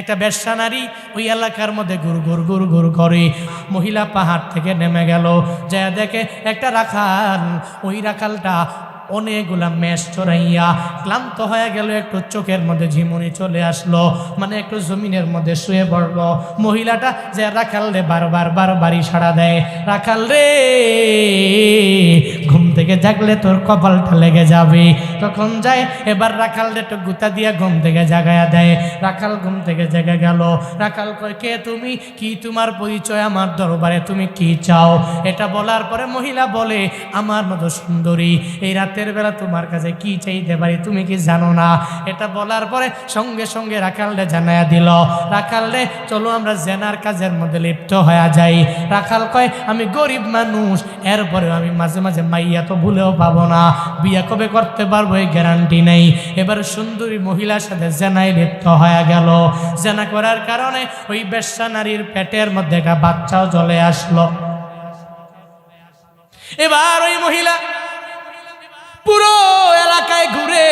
একটা ব্যবসা নারী ওই এলাকার মধ্যে গুর গুর গুর গুর করে। মহিলা পাহাড় থেকে নেমে গেল। যা দেখে একটা রাখাল। ওই রাখালটা অনেকগুলা মেষ চড়াইয়া ক্লান্ত হয়ে গেল, একটু চোখের মধ্যে ঝিমুনি চলে আসলো মানে একটু জমিনের মধ্যে শুয়ে পড়ল। মহিলাটা যে রাখাল রে বারবার বারবারই সাড়া দেয়, রাখাল রে ঘুম থেকে জাগলে তোর কপালটা লেগে যাবে। তখন যায়, এবার রাখাল একটু গুতা দিয়া ঘুম থেকে জাগায়া দেয়। রাখাল ঘুম থেকে জেগে গেল। রাখাল কয়, কে তুমি? কি তোমার পরিচয় আমার দরবারে তুমি কি চাও? এটা বলার পরে মহিলা বলে, আমার মতো সুন্দরী, এই রাতের বেলা তোমার কাছে কি চাইতে পারি তুমি কি জানো না? এটা বলার পরে সঙ্গে সঙ্গে রাখালরে জানায়া দিল রাখালরে চলো আমরা জেনার কাজের মধ্যে লিপ্ত হয়ে যাই। রাখাল কয়, আমি গরিব মানুষ এরপরে আমি মাঝে মাঝে মাইয়া তো ভুলেও পাবো না। বিয়া কবে করতে পারব এই গ্যারান্টি নেই। এবার সুন্দরী মহিলার সাথে জেনায় লিপ্ত হয়ে গেল। জেনা করার কারণে ওই বেশ্যা নারীর পেটের মধ্যে একটা বাচ্চাও চলে আসলো। এবার ওই মহিলা পুরো এলাকায় ঘুরে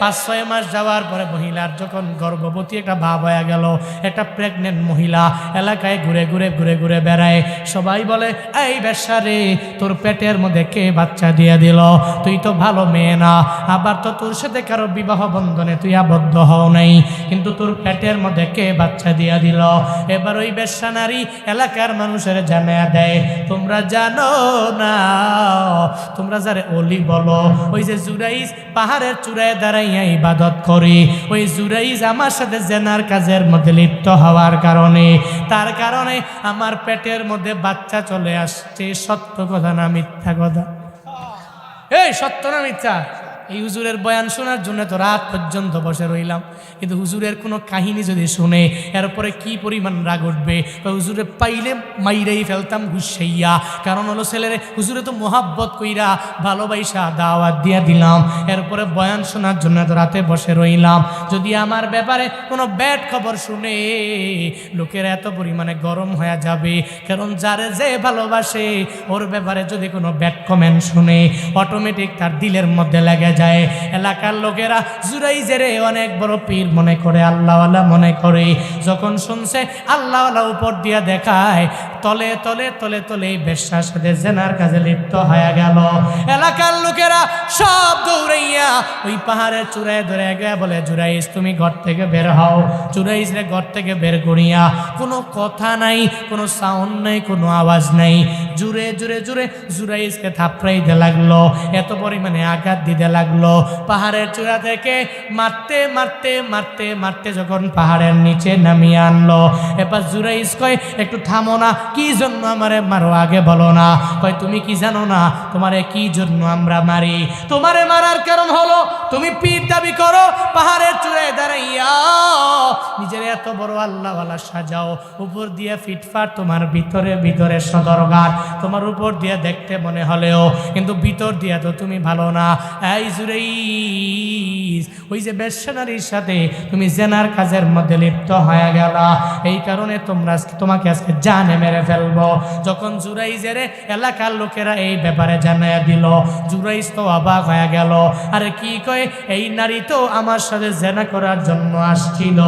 পাঁচ, ছয় মাস যাওয়ার পরে মহিলার যখন গর্ভবতী একটা ভাব হয়ে গেল, একটা প্রেগনেন্ট মহিলা এলাকায় ঘুরে ঘুরে ঘুরে ঘুরে বেড়ায়। সবাই বলে, এই বেশা রে তোর পেটের মধ্যে কে বাচ্চা দিয়ে দিল? তুই তো ভালো মেয়ে না। আবার তো তোর সাথে কারও বিবাহ বন্ধনে তুই আবদ্ধ হও নাই। কিন্তু তোর পেটের মধ্যে কে বাচ্চা দিয়া দিল? এবার ওই বেশ্যা নারী এলাকার মানুষের জানায়া দেয়, তোমরা জানো না তোমরা যারে অলি বলো, ওই যে জুরাইজ পাহাড়ের চূড়ায় দাঁড়াইয়া ইবাদত করি, ওই জুরাইজ আমার সাথে জেনার কাজের মধ্যে লিপ্ত হওয়ার কারণে, তার কারণে আমার পেটের মধ্যে বাচ্চা চলে আসছে। সত্য কথা না মিথ্যা কথা? এই সত্য না মিথ্যা? এই হুজুরের বয়ান শোনার জন্য তো রাত পর্যন্ত বসে রইলাম। কিন্তু হুজুরের কোনো কাহিনী যদি শুনে, এরপরে কি পরিমাণ রাগ উঠবে? হুজুরে, পাইলে মাইরাই ফেলতাম ঘুষাইয়া কারণ হলো, ছেলেরে, হুজুরে তো মোহাব্বত কইরা ভালোবাসা দাওয়াত দিয়া দিলাম। এরপরে বয়ান শোনার জন্য তো রাতে বসে রইলাম। যদি আমার ব্যাপারে কোনো ব্যাড খবর শুনে, লোকের এত পরিমাণে গরম হয়ে যাবে। কারণ যারে যে ভালোবাসে, ওর ব্যাপারে যদি কোনো ব্যাড কমেন্ট শুনে অটোমেটিক তার দিলের মধ্যে লেগে যায়। এলাকার লোকেরা জুরাই জেরে অনেক বড় পীর মনে করে, আল্লাহওয়ালা মনে করে। যখন শুনছে, আল্লাহওয়ালা উপর দিয়া দেখায় তলে তলে তলে তলে এই বেশ্যার সাথে জেনার কাজে লিপ্ত হয়ে গেল। এলাকার লোকেরা সব দৌড়াইয়া ওই পাহাড়ের চূড়ায় ধরে গিয়ে বলে জুরাইস তুমি ঘর থেকে বের হও। জুরাইস রে, ঘর থেকে বের করিয়া, কোনো কথা নাই, কোনো সাউন্ড নাই, কোনো আওয়াজ নাই। জুড়ে জুড়ে জুড়ে জুরাইসকে থাপড়াইতে লাগল, এত পরিমাণে আঘাত দিতে লাগল। পাহাড়ের চূড়া থেকে মারতে মারতে মারতে মারতে যখন পাহাড়ের নিচে নামিয়ে আনলো এবার জুরাইস কয়, একটু থামো না কি জন্য আমারে মারো? আগে বলো না। কয়, তুমি কি জানো না তোমারে কি জন্য আমরা মারি? তোমারে মারার কারণ হলো তুমি পীর দাবি করো, পাহাড়ের চূড়ায় দাঁড়াইয়া নিজের এত বড় আল্লাহওয়ালা সাজাও। উপর দিয়ে ফিটফাট, তোমার ভিতরে ভিতরে সদরগার তোমার উপর দিয়ে দেখতে মনে হলেও, কিন্তু ভিতর দিয়ে তো তুমি ভালো না। এই জুরেইস ওই যে বেশনারির সাথে তুমি জেনার কাজের মধ্যে লিপ্ত হয়ে গেলা। এই কারণে তোমরা তোমাকে আজকে জানে মেরে ফেলব। যখন জুরাইজের এলাকার লোকেরা এই ব্যাপারে জানাইয়া দিল, জুরাইজ তো অবাক হয়ে গেল। আরে কি কয়, এই নারী তো আমার সাথে জেনা করার জন্য আসছিল।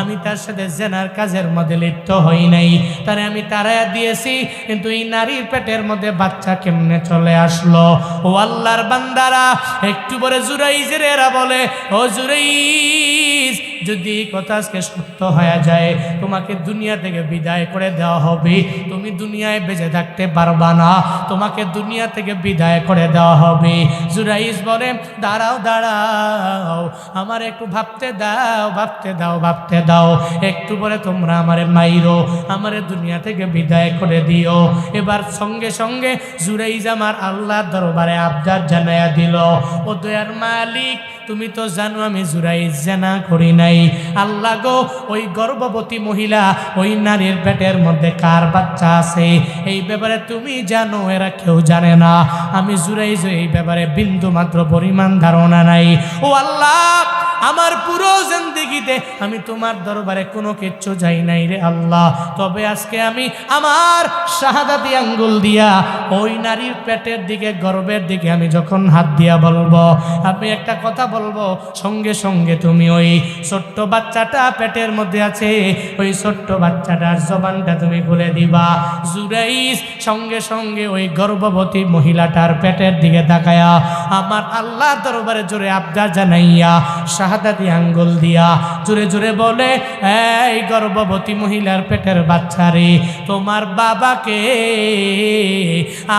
আমি তার সাথে জেনার কাজের মধ্যে লিপ্ত হই নাই। তারে আমি তারায়া দিয়েছি, কিন্তু এই নারীর পেটের মধ্যে বাচ্চা কেমনে চলে আসলো? ও আল্লাহর বান্দারা, একটু পরে জুরাইজের এরা বলে ও জুরাইজ যদি কথা আজকে সত্য হয়ে যায়, তোমাকে দুনিয়া থেকে বিদায় করে দেওয়া হবে। তুমি দুনিয়ায় বেঁচে থাকতে পারবা না, তোমাকে দুনিয়া থেকে বিদায় করে দেওয়া হবে। জুরাইজ বলে, দাঁড়াও দাঁড়াও, আমার একটু ভাবতে দাও ভাবতে দাও ভাবতে দাও। একটু পরে তোমরা আমারে মাইরো, আমারে দুনিয়া থেকে বিদায় করে দিও। এবার সঙ্গে সঙ্গে জুরাইজ আমার আল্লাহর দরবারে আবদার জানাইয়া দিল, ও দয়ার মালিক তুমি তো জানো আমি জুরাই জেনা করি নাই। আল্লাহ গো, ওই গর্ভবতী মহিলা, ওই নারীর পেটের মধ্যে কার বাচ্চা আছে? এই ব্যাপারে তুমি জানো, এরা কেউ জানে না। আমি জুরাই যে এই ব্যাপারে বিন্দু মাত্র পরিমাণ ধারণা নাই। ও আল্লাহ, আমার পুরো জিন্দিগিতে আমি তোমার দরবারে কোনো কিচ্ছু যাই নাই রে আল্লাহ। তবে আজকে আমি আমার শাহাদাতি আঙ্গুল দিয়া ওই নারীর পেটের দিকে গর্বের দিকে আমি যখন হাত দিয়া বলব, আপনি একটা কথা বলব, সঙ্গে সঙ্গে তুমি ওই ছোট্ট বাচ্চাটা পেটের মধ্যে আছে, ওই ছোট্ট বাচ্চাটার জবানটা তুমি খুলে দিবা। জুরাইস সঙ্গে সঙ্গে ওই গর্ভবতী মহিলাটার পেটের দিকে তাকায়া আমার আল্লাহ দরবারে জোরে আবদার জানাইয়া, শাহাদাতি আঙ্গুল দিয়া জোরে জোরে বলে, এই গর্ভবতী মহিলার পেটের বাচ্চারে তোমার বাবাকে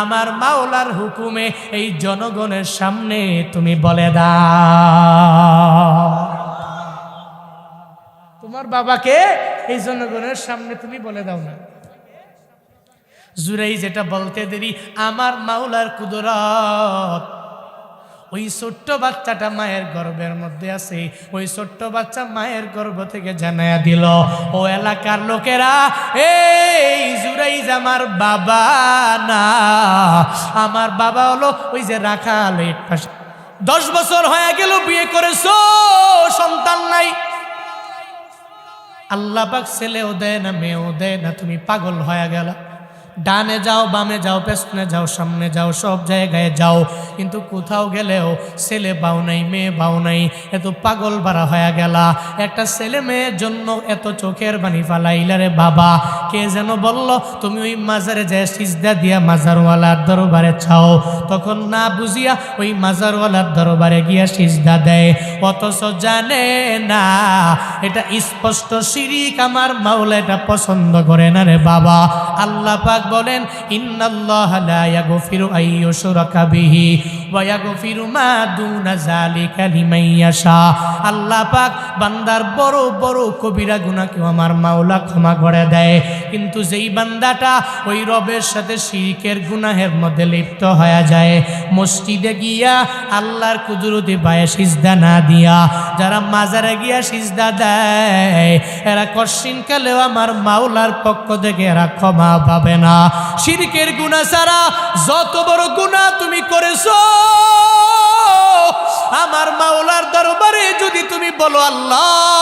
আমার মাওলার হুকুমে এই জনগণের সামনে তুমি বলে দাও। তোমার বাবাকে এই জনগণের সামনে তুমি বলে দাও না। জুরাই যেটা বলতে দেরি। আমার মাওলার কুদরত। ওই ছোট্ট বাচ্চাটা মায়ের গর্ভের মধ্যে আছে। ওই ছোট্ট বাচ্চা মায়ের গর্ভ থেকে জানায়া দিল, ও এলাকার লোকেরা, এই জুরাইজ আমার বাবা না। আমার বাবা হলো ওই যে রাখাল এক পাশে দশ বছর হয়ে গেল, বিয়ে করেছ, সন্তান নাই। আল্লাহ পাক ছেলেও দেয় না, মেয়েও দেয় না, তুমি পাগল হয়ে গেল। ডানে যাও, বামে যাও, পেছনে যাও, সামনে যাও, সব জায়গায় যাও। কিন্তু কোথাও গেলেও ছেলে বাউ নাই, মেয়ে বাউ নাই, এত পাগল বাড়া হয়ে গেলা। একটা ছেলে মেয়ের জন্য এত চোখের বাণী ফালাইলা রে বাবা। কে যেন বলল, তুমি ওই মাজারে যায় সিজদা দিয়া মাজারওয়ালার দরবারে চাও তখন না বুঝিয়া ওই মাজারওয়ালার দরবারে গিয়া সিজদা দেয়। অথচ জানে না, এটা স্পষ্ট শিরিক আমার মাওলা এটা পছন্দ করে না রে বাবা। আল্লাহ পাক বলেন আল্লাহ পাক বান্দার বড় বড় কবিরা আমার মাওলা ক্ষমা করে দেয়। কিন্তু যেই বান্দাটা ওই রবের সাথে গুনাহের মধ্যে লিপ্ত হয়ে যায়, মসজিদে গিয়া আল্লাহর কুদরতি পায়ে সিজদা না দিয়া, যারা মাজারে গিয়া সিজদা দেয়, এরা কশিন কালেও আমার মাওলার পক্ষ থেকে এরা ক্ষমা পাবে না। শিরকের গুণা ছাড়া যত বড় গুণা তুমি করেছ, আমার মাওলার দরবারে যদি তুমি বলো আল্লাহ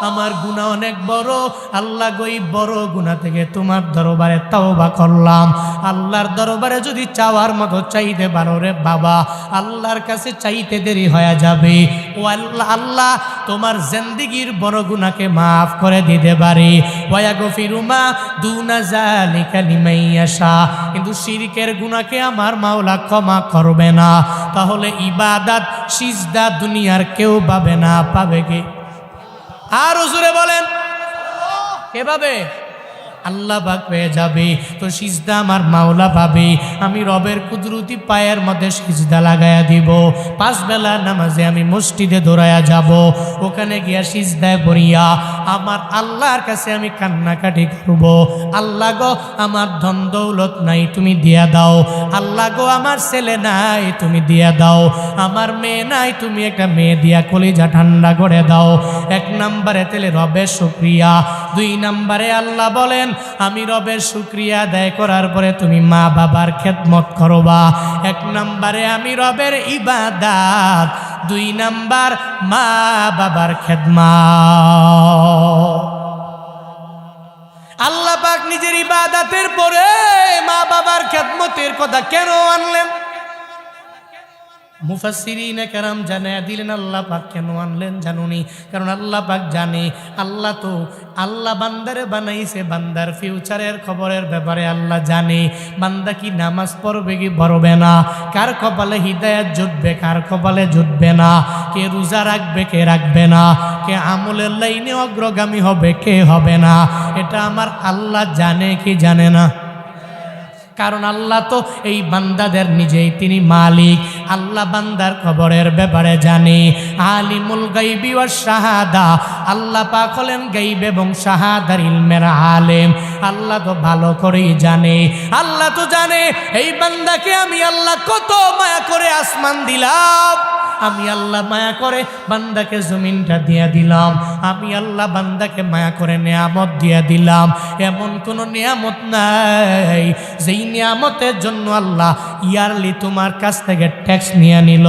আমার গুণা অনেক বড়। আল্লাহ গই বড় গুণা থেকে তোমার দরবারে তওবা করলাম। আল্লাহর দরবারে যদি চাওয়ার মতো চাইতে পারো রে বাবা। আল্লাহর কাছে চাইতে দেরি হয়ে যাবে। ও আল্লাহ আল্লাহ, তোমার জিন্দিগির বড় গুণাকে মাফ করে দিতে পারে। ওয়া গফিরুমা দুনা জালিকা লিমাইয়াশা কিন্তু শিরকের গুণাকে আমার মাওলা ক্ষমা করবে না। তাহলে ইবাদাত, সিজদা দুনিয়ার কেউ পাবে না, পাবে কে? আর জুড়ে বলেন কে পাবে আল্লাহ পাক পেয়ে যাবে। তো সিজদা আমার মাওলা পাবে। আমি রবের কুদরতি পায়ের মধ্যে সিজদা লাগায়া দিব। পাঁচ বেলা নামাজে আমি মসজিদে দৌড়ায়া যাব। ওখানে গিয়া সিজদায় পড়িয়া আমার আল্লাহর কাছে আমি কান্নাকাটি করব। আল্লাহ গো, আমার ধন দৌলত নাই, তুমি দিয়া দাও। আল্লাহ গো, আমার ছেলে নাই, তুমি দিয়া দাও। আমার মেয়ে নাই, তুমি একটা মেয়ে দিয়া কলিজা ঠান্ডা করে দাও। এক নম্বরে তেলে রবের শুক্রিয়া। দুই নম্বরে আল্লাহ বলেন আমি রবের শুক্রিয়া আদায় করার পরে তুমি মা বাবার খেদমত করবা। এক নম্বরে আমি রবের ইবাদাত, দুই নাম্বার মা বাবার খেদমা আল্লাহ পাক নিজের ইবাদাতের পরে মা বাবার খেদমতের কথা কেন আনলেন? মুফাসিরিনে কেরাম জানে, দিলেন আল্লাহ পাক কেন আনলেন জানুনি? কারণ আল্লাহ পাক জানে, আল্লাহ তো আল্লাহ বান্দারে বানাইছে, বান্দার ফিউচারের খবরের ব্যাপারে আল্লাহ জানে। বান্দা কি নামাজ পড়বে কি পড়বে না? কার কপালে হৃদায়ত জুটবে, কার কপালে জুটবে না? কে রোজা রাখবে, কে রাখবে না? কে আমলের লাইনে অগ্রগামী হবে, কে হবে না? এটা আমার আল্লাহ জানে কি জানে না? কারণ আল্লাহ তো এই বান্দাদের নিজেই তিনি মালিক। আল্লাহ বান্দার খবরের ব্যাপারে জানে। আলিমুল গাইবি ও শাহাদা। আল্লাহ পাক হলেন গাইব এবং শাহাদার ইলমের আলেম। আল্লাহ তো ভালো করেই জানে। আল্লাহ তো জানে, এই বান্দাকে আমি আল্লাহ কত মায়া করে আসমান দিলাম। আমি আল্লাহ মায়া করে বান্দাকে জমিনটা দিয়ে দিলাম। আমি আল্লাহ বান্দাকে মায়া করে নিয়ামত দিয়া দিলাম। এমন কোনো নিয়ামত নাই। যেই নিয়ামতের জন্য আল্লাহ ইয়ারলি তোমার কাছ থেকে ট্যাক্স নিয়ে নিল।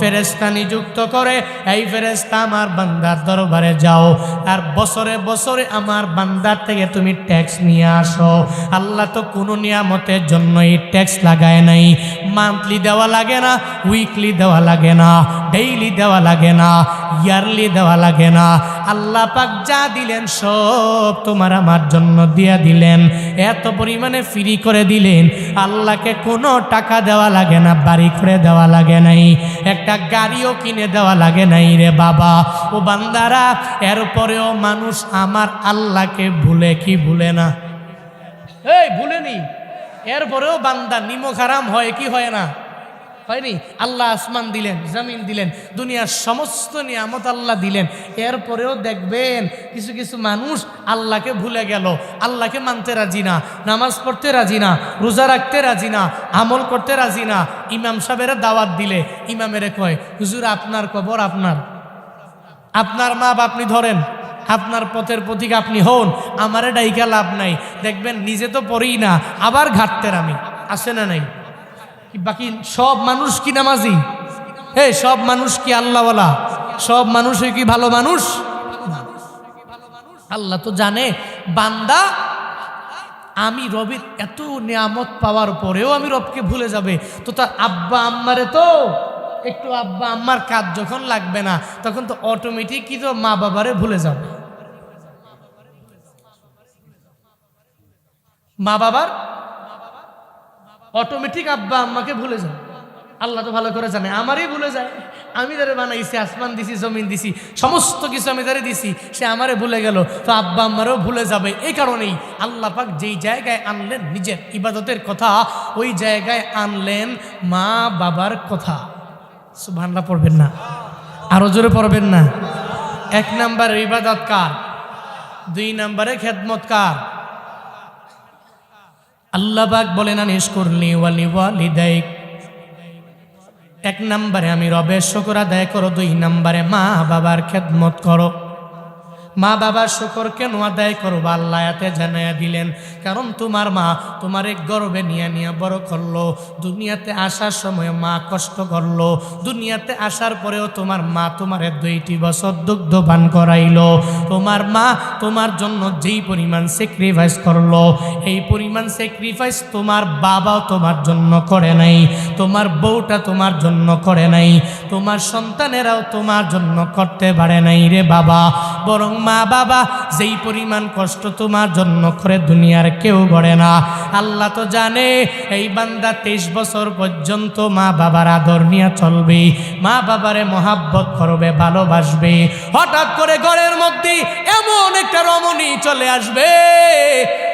ফেরেস্তা নিযুক্ত করে, এই ফেরেস্তা আমার বান্দার দরবারে যাও। আর বছরে বছরে আমার বান্দার থেকে তুমি ট্যাক্স নিয়ে আসো। আল্লাহ তো কোনো নিয়ামতের জন্যই ট্যাক্স লাগায় নাই। মান্থলি দেওয়া লাগে না, উইকলি দেওয়া লাগে না। ডেইলি দেওয়া লাগে না ইয়ারলি দেওয়া লাগে না। আল্লাহ পাক যা দিলেন সব তোমার আমার জন্য দিয়া দিলেন। এত পরিমাণে ফ্রি করে দিলেন। আল্লাহকে কোনো টাকা দেওয়া লাগে না, বাড়ি করে দেওয়া লাগে নাই। একটা গাড়িও কিনে দেওয়া লাগে নাই রে বাবা। ও বান্দারা এরপরেও মানুষ আমার আল্লাহকে ভুলে কি ভুলে না? এই ভুলেনি এরপরেও বান্দা নিমক হারাম হয় কি হয় না? হয়নি আল্লাহ আসমান দিলেন, জামিন দিলেন, দুনিয়ার সমস্ত নিয়ামত আল্লাহ দিলেন। এরপরেও দেখবেন কিছু কিছু মানুষ আল্লাহকে ভুলে গেল, আল্লাহকে মানতে রাজি না, নামাজ পড়তে রাজি না, রোজা রাখতে রাজি না, আমল করতে রাজি না। ইমাম সাহেবের দাওয়াত দিলে, ইমামেরে কয়, হুজুর, আপনার কবর আপনার। আপনার মাপ আপনি ধরেন, আপনার পথের প্রতীক আপনি হন, আমারে ডাইকা লাভ নাই। দেখবেন নিজে তো পড়েই না, আবার ঘাটতের আমি আসে না নাই? বাকি? সব মানুষ কি নামাজি? হে, সব মানুষ কি আল্লাহওয়ালা? সব মানুষ কি ভালো মানুষ? আল্লাহ তো জানে। বান্দা, আমি রবির এত নিয়ামত পাওয়ার পরেও আমি রবকে ভুলে যাবে। তো তার আব্বা আম্মারে তো একটু আব্বা আম্মার কাজ যখন লাগবে না, তখন তো অটোমেটিকই তো মা বাবারে ভুলে যাবে। মা বাবার অটোমেটিক আব্বা আম্মাকে ভুলে যায়। আল্লাহ তো ভালো করে জানে, আমারই ভুলে যায়। আমি যারে বানাইছি, আসমান দিছি, জমিন দিছি, সমস্ত কিছু আমি যারে দিছি, সে আমারে ভুলে গেল। তো আব্বা আম্মারও ভুলে যাবে, এই কারণেই আল্লাহ পাক যেই জায়গায় আনলেন নিজের ইবাদতের কথা, ওই জায়গায় আনলেন মা বাবার কথা। সুবহানাল্লাহ পড়বেন না। আরও জোরে পড়বেন না। এক নাম্বার ইবাদত কার? দুই নাম্বারে খেদমত কার? আল্লাহ বলে বলেন, আনিস করলি ওয়ালি ওয়ালিদাইক। এক নম্বরে আমি রবের শকর আদায় করো, দুই নম্বরে মা বাবার খেদমত করো। মা বাবার শকর কেন আদায় করো আল্লাহ এতে জানাইয়া দিলেন, কারণ তোমার মা তোমার এক গর্বে নিয়ে নিয়ে বড় করল। দুনিয়াতে আসার সময় মা কষ্ট করল। দুনিয়াতে আসার পরেও তোমার মা তোমার দুইটি বছর দুগ্ধ পান করাইলো। তোমার মা তোমার জন্য যেই পরিমাণ স্যাক্রিফাইস করল, এই পরিমাণ স্যাক্রিফাইস তোমার বাবাও তোমার জন্য করে নাই, তোমার বউটা তোমার জন্য করে নাই, তোমার সন্তানেরাও তোমার জন্য করতে পারে নাই রে বাবা। বরং মা বাবা, যেই পরিমাণ কষ্ট তোমার জন্য করে দুনিয়ার কেউ গড়ে না। আল্লাহ তো জানে, এই বান্দা তেইশ বছর পর্যন্ত মা বাবার আদর নিয়ে চলবে মা বাবারে মহাব্বত করবে, ভালোবাসবে। হঠাৎ করে ঘরের মধ্যে এমন একটা রমণী চলে আসবে।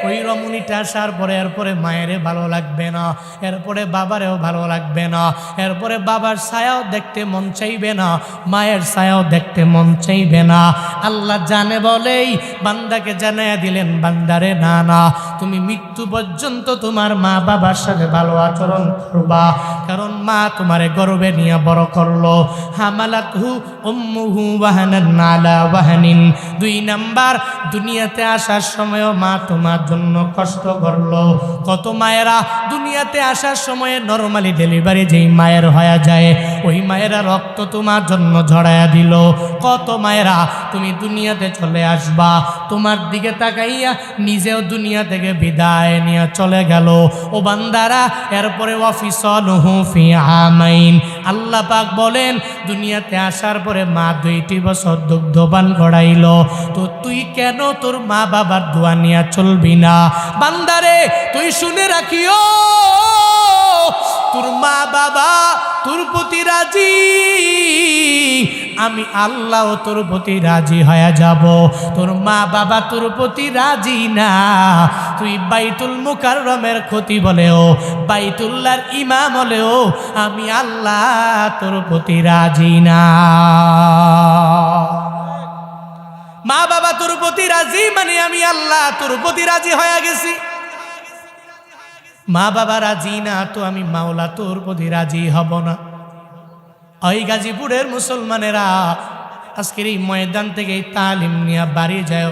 ওই রমণীটা আসার পরে এরপরে মায়েরে ভালো লাগবে না, এরপরে বাবারেও ভালো লাগবে না, এরপরে বাবার ছায়াও দেখতে মন চাইবে না, মায়ের ছায়াও দেখতে মন চাইবে না। আল্লাহ জানে বলেই বান্দাকে জানাইয়া দিলেন, বান্দারে, না না, তুমি মৃত্যু পর্যন্ত তোমার মা বাবার সাথে ভালো আচরণ করবা। কারণ মা তোমারে গর্বে নিয়ে বড় করল। হামালাত হু ওয়াহানান নালা ওয়াহানিন। দুই নাম্বার, দুনিয়াতে আসার সময়ও মা তোমার জন্য কষ্ট করল। কত মায়েরা দুনিয়াতে আসার সময়ে নর্মালি ডেলিভারি যেই মায়ের হয়ে যায়, ওই মায়েরা রক্ত তোমার জন্য ঝড়াইয়া দিল। কত মায়েরা, তুমি দুনিয়াতে চলে আসবা। তোমার দিকে তাকাইয়া নিজেও দুনিয়া থেকে বিদায় নিয়ে চলে গেল। ও বান্দারা, এরপরে অফিসল হুফি আমাইন আল্লাহ পাক বলেন, দুনিয়াতে আসার পরে মা দুইটি বছর দুগ্ধবান করাইল। তো তুই কেন তোর মা বাবার দোয়া নিয়ে চলবি না? বান্দারে, তুই শুনে রাখিও, তোর মা বাবা তোর প্রতি রাজি। আমি আল্লাহ তোর প্রতি রাজি হয়ে যাব। তোর মা বাবা তোর প্রতি রাজি না। তুই বাইতুল মুকাররমের ক্ষতি বলেও, বাইতুল্লাহর ইমাম হলেও আমি আল্লাহ তোর প্রতি রাজি না। মা বাবা তোর প্রতি রাজি মানে আমি আল্লাহ তোর প্রতি রাজি হয়ে গেছি। মা বাবা রাজি না তো আমি মাওলা তোর প্রতি রাজি হব না। ওই গাজীপুরের মুসলমানেরা আজকের এই ময়দান থেকে এই তালিম নিয়ে বাড়ি যায়।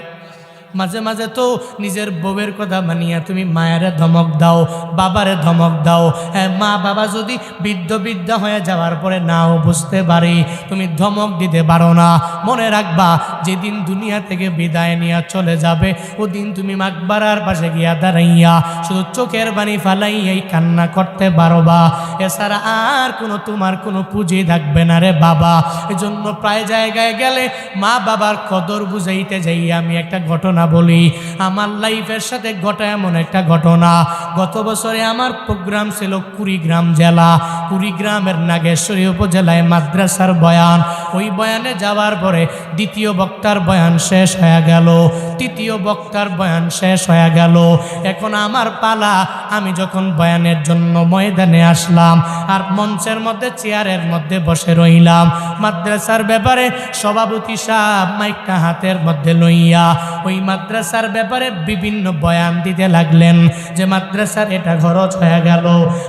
মাঝে মাঝে তো নিজের বউয়ের কথা মানিয়া তুমি মায়েরে ধমক দাও, বাবারে ধমক দাও। হ্যাঁ মা বাবা যদি বৃদ্ধ বিদ্যা হয়ে যাওয়ার পরে নাও বুঝতে পারি, তুমি ধমক দিতে পারো না। মনে রাখবা, যেদিন দুনিয়া থেকে বিদায় নিয়ে চলে যাবে, ওদিন তুমি মাকবারার পাশে গিয়া দাঁড়াইয়া শুধু চোখের বাণী ফালাইয়াই কান্না করতে পারবা। এছাড়া আর কোনো তোমার কোনো পুঁজি থাকবে না রে বাবা। এজন্য প্রায় জায়গায় গেলে মা বাবার কদর বুঝাইতে যাই আমি একটা ঘটনা বলি, আমার লাইফের সাথে ঘটা এমন একটা ঘটনা। গত বছরে আমার প্রোগ্রাম ছিল কুড়িগ্রাম জেলা। কুড়িগ্রামের নাগেশ্বরী উপজেলায় মাদ্রাসার বয়ান। ওই বয়ানে যাওয়ার পরে দ্বিতীয় বক্তার বয়ান শেষ হয়ে গেল। তৃতীয় বক্তার বয়ান শেষ হয়ে গেল। এখন আমার পালা, আমি যখন বয়ানের জন্য ময়দানে আসলাম, আর মঞ্চের মধ্যে, চেয়ারের মধ্যে বসে রইলাম, মাদ্রাসার ব্যাপারে সভাপতি সাহেব মাইকটা হাতের মধ্যে লইয়া, ওই মাদ্রাসার ব্যাপারে বিভিন্ন বয়ান দিতে লাগলেন যে মাদ্রাসার এটা খরচ হয়ে গেল।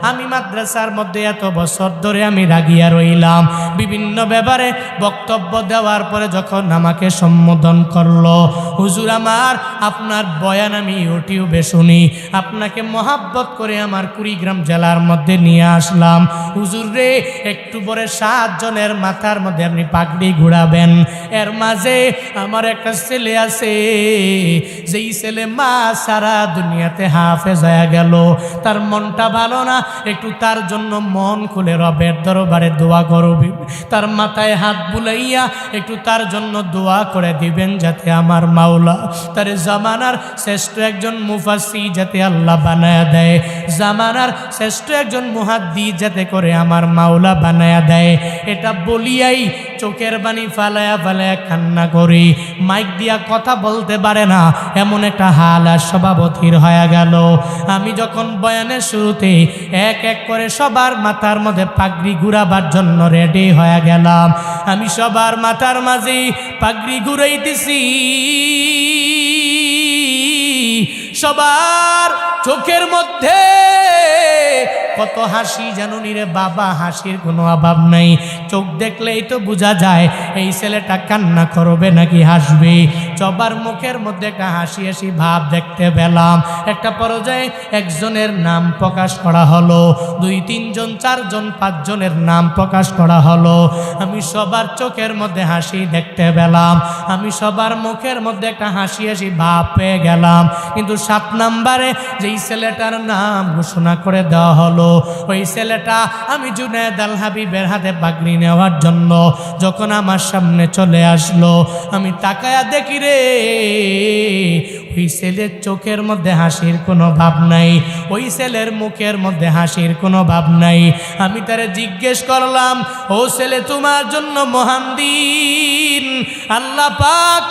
আমি মাদ্রাসার মধ্যে এত বছর ধরে আমি রাগিয়া রইলাম। বিভিন্ন ব্যাপারে বক্তব্য দেওয়ার পরে যখন আমাকে সম্বোধন করল, হুজুর আমার, আপনার বয়ান আমি ইউটিউবে শুনি। আপনাকে মহাব্বত করে আমার কুড়িগ্রাম জেলার মধ্যে নিয়ে আসলাম। হুজুর রে, একটু পরে সাতজনের মাথার মধ্যে আপনি পাগড়ি ঘুরাবেন। এর মাঝে আমার একটা ছেলে আছে। যেই ছেলে মা সারা দুনিয়াতে হাফেজ হয়ে গেল, তার মনটা ভালো না, একটু তার জন্য মন খুলে রবের দরবারে দোয়া করবি তার মাথায় হাত বুলাইয়া একটু তার জন্য দোয়া করে দিবেন যাতে আমার মাওলা, তার জামানার শ্রেষ্ঠ একজন মুফাসি যাতে আল্লাহ বানায়া দেয়, জামানার শ্রেষ্ঠ একজন মুহাদ্দি যাতে করে আমার মাওলা বানায়া দেয়। এটা বলিয়াই চোখের বাণী ফালায়া ফালায়া কান্না করি। মাইক দিয়া কথা বলতে পারে না, এমন একটা হাল আর সভাপতির হয়ে গেল। আমি যখন বয়ানের শুরুতে এক এক করে সবার মাথার মধ্যে পাগড়ি ঘুরাবার জন্য রেডি হয়ে গেলাম, আমি সবার মাথার মাঝে পাগড়ি ঘুরাইতেছি সবার চোখের মধ্যে কত হাসি জানো রে বাবা, হাসির কোনো অভাব নাই। চোখ দেখলেই তো বোঝা যায়, এই ছেলেটা কান্না করবে নাকি হাসবে? সবার মুখের মধ্যে একটা হাসি হাসি ভাব দেখতে পেলাম। একটা পর্যায়ে একজনের নাম প্রকাশ করা হলো, দুই, তিনজন, চারজন, পাঁচজনের নাম প্রকাশ করা হলো। আমি সবার চোখের মধ্যে হাসি দেখতে পেলাম, আমি সবার মুখের মধ্যে একটা হাসি হাসি ভাব পেয়ে গেলাম। কিন্তু সাত নাম্বারে যেই ছেলেটার নাম ঘোষণা করে দেওয়া হলো ওই ছেলেটা আমি জুনেদ আল হাবিবের হাতে পাগড়ি নেওয়ার জন্য যখন আমার সামনে চলে আসলো। আমি তাকায়া দেখি রে, ওই ছেলের চোখের মধ্যে হাসির কোনো ভাব নাই, ওই ছেলের মুখের মধ্যে হাসির কোনো ভাব নাই। আমি তারে জিজ্ঞেস করলাম, ও ছেলে, তোমার জন্য মহান দিন আল্লাহ পাক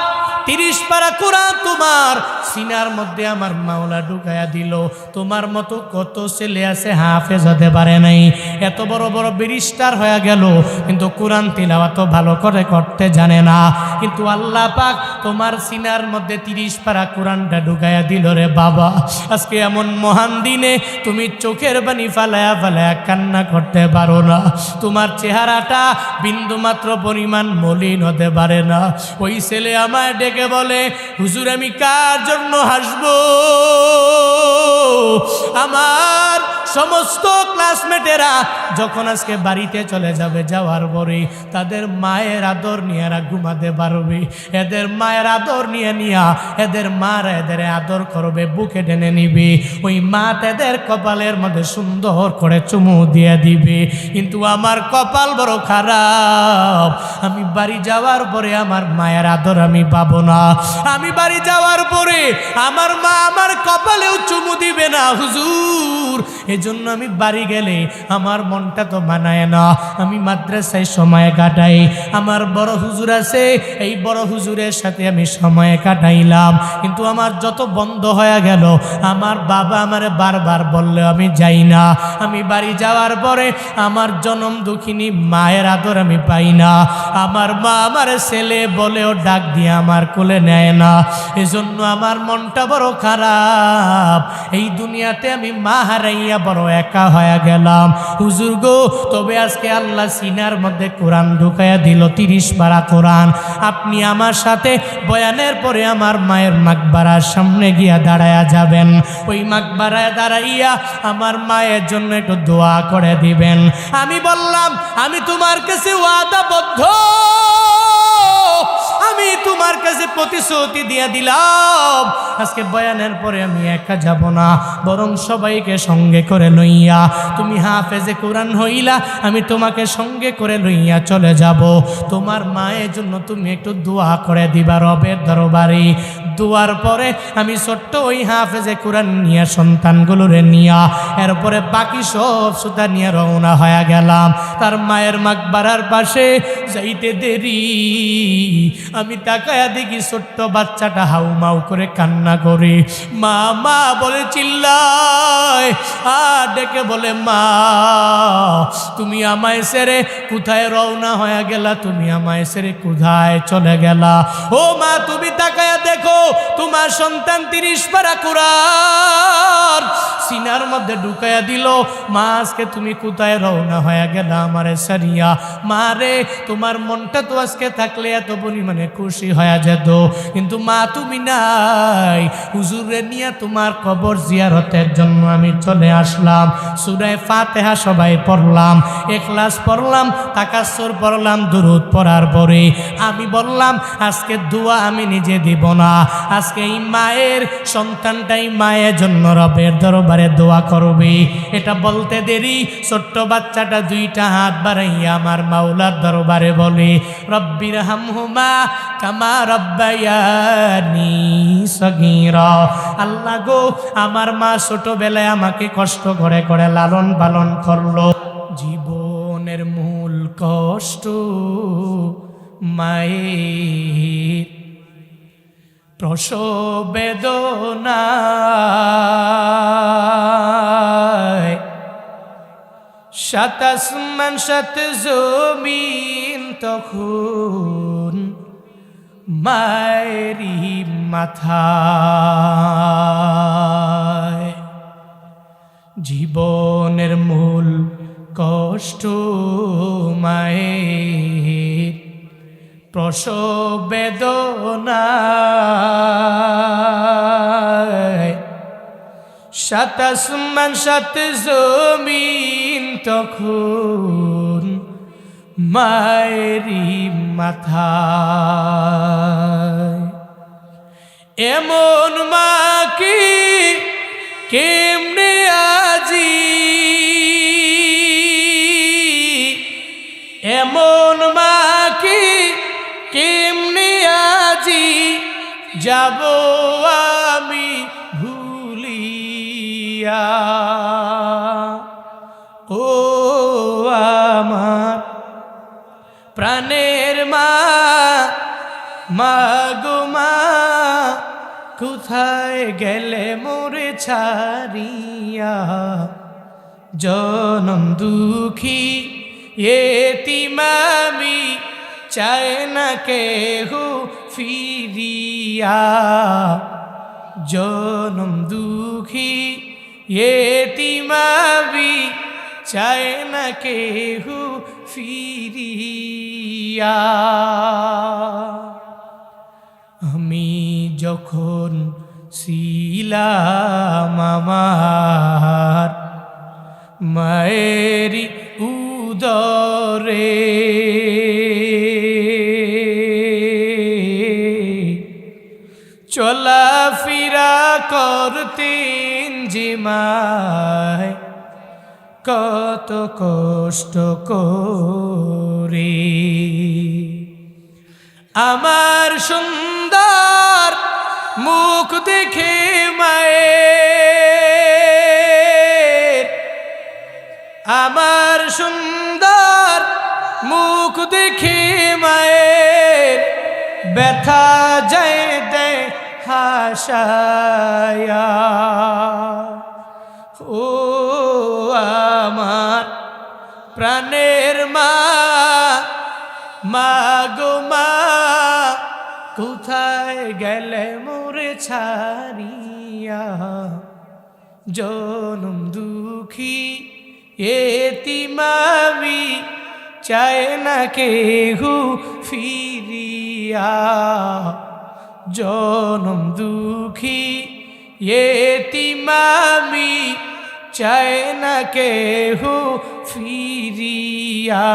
তিরিশ পারা কোরআন তোমার। সিনার মধ্যে আমার মাওলা ঢুকায়া দিল। তোমার মতো কত ছেলে আছে হাফেজ হতে পারে নাই। এত বড় বড় ব্যারিস্টার হয়ে গেল। কিন্তু কোরআন তিলাওয়াত ভালো করে করতে জানে না। কিন্তু আল্লাহ পাক তোমার সিনার মধ্যে তিরিশ পারা কোরআনটা ঢুকায়া দিল রে বাবা। আজকে এমন মহান দিনে তুমি চোখের বাণী ফালায়া ফালায়া কান্না করতে পারো না। তোমার চেহারাটা বিন্দু মাত্র পরিমাণ মলিন হতে পারে না। ওই ছেলে আমায় ডেকে বলে হুজুর আমি কার জন্য হাসব? আমার সমস্ত ক্লাসমেটেরা যখন আজকে বাড়িতে চলে যাবে, যাওয়ার পরে তাদের মায়ের আদর নিয়ে এরা ঘুমাতে পারবে। এদের মায়ের আদর নিয়ে নিয়া এদের মারা এদের আদর করবে, বুকে টেনে নিবে। ওই মা তাদের কপালের মধ্যে সুন্দর করে চুমু দিয়ে দিবে। কিন্তু আমার কপাল বড় খারাপ। আমি বাড়ি যাওয়ার পরে আমার মায়ের আদর আমি পাবো না। আমি বাড়ি যাওয়ার পরে আমার মা আমার কপালেও চুমু দিবে না, হুজুর। এজন্য আমি বাড়ি গেলে আমার মনটা তো মানায় না। আমি মাদ্রাসায় সময় কাটাই, আমার বড় হুজুর আছে, এই বড় হুজুরের সাথে আমি সময় কাটাইলাম। কিন্তু আমার যত বন্ধ হয়ে গেল, আমার বাবা আমারে বারবার বললে, আমি যাই না। আমি বাড়ি যাওয়ার পরে আমার জনম দুঃখিনী মায়ের আদর আমি পাই না। আমার মা আমার ছেলে বলেও ডাক দিয়ে আমার কোলে নেয় না। এজন্য আমার মনটা বড় খারাপ। এই দুনিয়াতে আমি মা হারাইয়া বড় একা হয়ে গেলাম। হুজুর গো, তবে আজকে আল্লাহ সিনার মধ্যে কোরআন ঢুকাইয়া দিল, তিরিশ বারা কোরআন। আপনি আমার সাথে বয়ানের পরে আমার মায়ের মাকবারার সামনে গিয়া দাঁড়ায়া যাবেন। ওই মাকবারায় দাঁড়াইয়া আমার মায়ের জন্য একটু দোয়া করে দিবেন। আমি বললাম, আমি তোমার কাছে ওয়াদাবদ্ধ আমি তোমার কাছে প্রতিশ্রুতি দিয়ে দিলাম। আজকে বয়ানের পরে আমি একা যাব না, বরং সবাইকে সঙ্গে করে লইয়া। তুমি হাফেজে কোরআন হইলা, আমি তোমাকে সঙ্গে করে লইয়া চলে যাব। তোমার মায়ের জন্য তুমি একটু দোয়া করে দিবা রবের দরবারে। দোয়ার পরে আমি ছোট্ট ওই হাফেজে কোরআন নিয়ে সন্তানগুলোরে নিয়া, এরপরে বাকি সব সুতা নিয়ে রওনা হয়ে গেলাম। তার মায়ের মাকবারার পাশে যাইতে দেরি। আমি তাকায়া দেখি ছোট্ট বাচ্চাটা হাউ মাউ করে কান্না করে। মা মা, বলে চিল্লায়। আর ডেকে বলে, মা, তুমি আমায় সেরে কোথায় রওনা হয়ে গেলা? তুমি আমায় সেরে কোথায় চলে গেলা? ও মা, তুমি তাকায়া দেখো। তোমার সন্তান তিরিশ পারা কুরার সিনার মধ্যে ঢুকাইয়া দিল, মা, আজকে তুমি কোথায় রওনা হয়ে গেলা আমারে সারিয়া? মা রে, তোমার মনটা তো আজকে থাকলে এত পরিমাণে খুশি হয়ে যেত। কিন্তু মা, তুমি নাই। হুজুরে নিয়ে তোমার কবর জিয়ারতের জন্য আমি চলে আসলাম। সুরায় ফাতেহা সবাই পড়লাম, এখলাস পড়লাম তাকাসর পড়লাম, দুরুদ পড়ার পরে। আমি বললাম, আজকে দোয়া আমি নিজে দিব না। আজকে এই মায়ের সন্তানটাই মায়ের জন্য রবের দরবারে দোয়া করবে। এটা বলতে দেরি, ছোট্ট বাচ্চাটা দুইটা হাত বাড়াইয়া আমার মাওলার দরবারে বলে রব্বির হামহুমা কামা রব্বায়ানি সগীরা। আল্লাহ গো, আমার মা ছোটবেলায় আমাকে কষ্ট করে করে লালন পালন করল। জীবনের মূল কষ্ট মায়ের প্রসব বেদনায় সাত আসমান সাত জমিন তখন মায়েরি মাথা জীবনের মূল কষ্ট মায়ের প্রসব বেদনায় সাত আসমান সাত জমিন তখন মায়েরি মাথায়। এমন মা কি কেমনে আজি যাব আমি ভুলিয়া। ও আমার প্রাণের মা মা গো মা, কোথায় গেলে মোরে ছাড়িয়া? জনম দুঃখী এতিমামি চায় না কেহু ফিরিয়া জনম দুঃখী এতিমাবি চায় না কেহু ফিরিয়া। আমি যখন ছিলাম আমার মায়েরি উদরে চলাফেরা করতেন যে মায় কত কষ্ট করে। আমার সুন্দর মুখ দেখে মায়ের, আমার সুন্দর মুখ দেখে মায়ের ব্যথা যায় হাসায়া ও আমার প্রাণের মা মা গো মা, কোথায় গেলে মোরে ছাড়িয়া? জনম দুঃখী এতিমামি, চায় না কেহু ফিরিয়া। জনম দুঃখী, এতিমামি চায় না কেহু ফিরিয়া।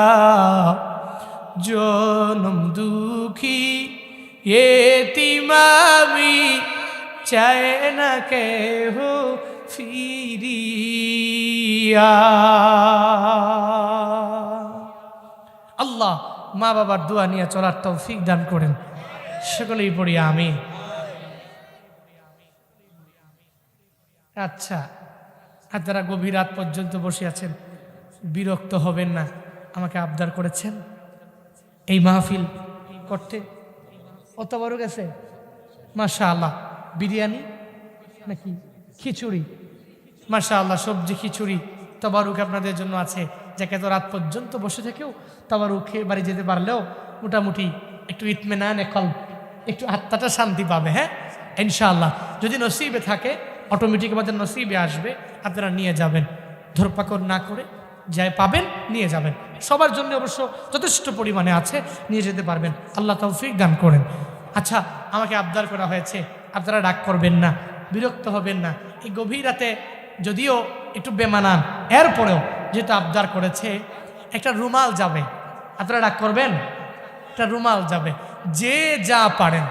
জনম দুঃখী, এতিমামি চায় না কেহু ফিরিয়া। আল্লাহ মা বাবার দোয়া নিয়ে চলার তৌফিক দান করেন। সকলেই পড়ি আমি আচ্ছা আপনারা গভীর রাত পর্যন্ত বসে আছেন, বিরক্ত হবেন না, আমাকে আবদার করেছেন। এই মাহফিল করতে অত বড় গেছে? মাশা আল্লাহ বিরিয়ানি নাকি খিচুড়ি? মাশা আল্লাহ সবজি, খিচুড়ি, তবারুক আপনাদের জন্য আছে। যাকে তো রাত পর্যন্ত বসে থেকেও তবারুক খেয়ে বাড়ি যেতে পারলেও মোটামুটি একটু ইতমেনান একল একটু আত্মাটা শান্তি পাবে হ্যাঁ? ইনশাআল্লাহ। যদি নসিবে থাকে অটোমেটিক আমাদের নসিবে আসবে, আপনারা নিয়ে যাবেন। ধরপাকড় না করে যাই পাবেন, নিয়ে যাবেন। সবার জন্য অবশ্য যথেষ্ট পরিমাণে আছে, নিয়ে যেতে পারবেন। আল্লাহ তৌফিক দান করেন। আচ্ছা আমাকে আবদার করা হয়েছে, আপনারা ডাক করবেন না, বিরক্ত হবেন না। এই গভীর রাতে যদিও একটু বেমানান, এরপরেও যেটা আবদার করেছে, একটা রুমাল যাবে। আপনারা ডাক করবেন? একটা রুমাল যাবে। যে যা পারেন।